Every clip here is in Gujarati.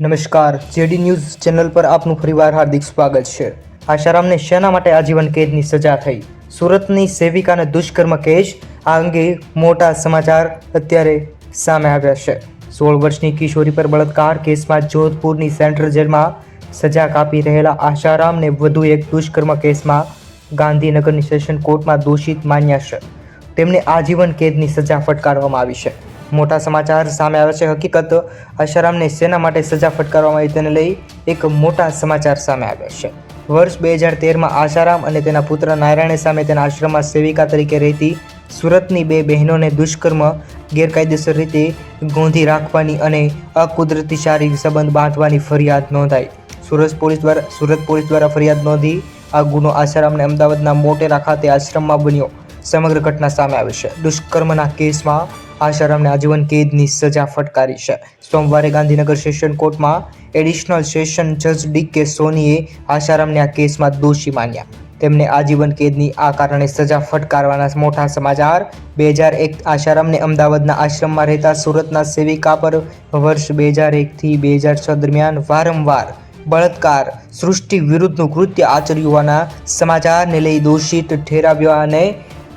નમસ્કાર, જેડી ન્યૂઝ ચેનલ પર આપનું ફરીવાર હાર્દિક સ્વાગત છે. આશારામને શેના માટે આજીવન કેદની સજા થઈ? સુરતની સેવિકાને દુષ્કર્મ કેસ આ અંગે મોટા સમાચાર અત્યારે સામે આવ્યા છે. સોળ વર્ષની કિશોરી પર બળાત્કાર કેસમાં જોધપુરની સેન્ટ્રલ જેલમાં સજા કાપી રહેલા આશારામને વધુ એક દુષ્કર્મ કેસમાં ગાંધીનગરની સેશન કોર્ટમાં દોષિત માન્યા છે. તેમને આજીવન કેદની સજા ફટકારવામાં આવી છે. મોટા સમાચાર સામે આવે છે. હકીકત આશારામને સેના માટે સજા ફટકારવામાં આવી તેને લઈ એક મોટા સમાચાર સામે આવ્યા છે. વર્ષ બે હજાર તેરમાં આશારામ અને તેના પુત્ર નારાયણે સામે તેના આશ્રમમાં સેવિકા તરીકે રહેતી સુરતની બે બહેનોને દુષ્કર્મ, ગેરકાયદેસર રીતે ગોંધી રાખવાની અને અકુદરતી શારીરિક સંબંધ બાંધવાની ફરિયાદ નોંધાઈ. સુરત પોલીસ દ્વારા, સુરત પોલીસ દ્વારા ફરિયાદ નોંધી આ ગુનો આશારામને અમદાવાદના મોટેરા ખાતે આશ્રમમાં બન્યો. સમગ્ર ઘટના સામે આવી છે. દુષ્કર્મના કેસમાં આશારામને આજીવન કેદની સજા ફટકારી છે. સોમવારે ગાંધીનગર સેશન કોર્ટમાં એડિશનલ સેશન જજ ડી કે સોનીએ આશારામને આ કેસમાં દોષી માન્યા. તેમને આજીવન કેદની આ કારણે સજા ફટકારવાના મોટા સમાચાર. બે હજાર એક આશારામને અમદાવાદના આશ્રમમાં રહેતા સુરતના સેવિકા પર વર્ષ બે હજાર એકથી બે હજાર છ દરમિયાન વારંવાર બળાત્કાર, સૃષ્ટિ વિરુદ્ધનું કૃત્ય આચર્યું હોવાના સમાચારને લઈ દોષિત ઠેરાવ્યા અને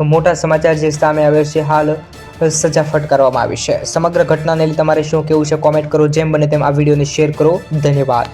મોટા સમાચાર જે સામે આવ્યા છે, હાલ સજા ફટકારવામાં આવી છે. સમગ્ર ઘટનાને તમારે શું કેવું છે કોમેન્ટ કરો. જેમ બને તેમ આ વિડીયોને શેર કરો. ધન્યવાદ.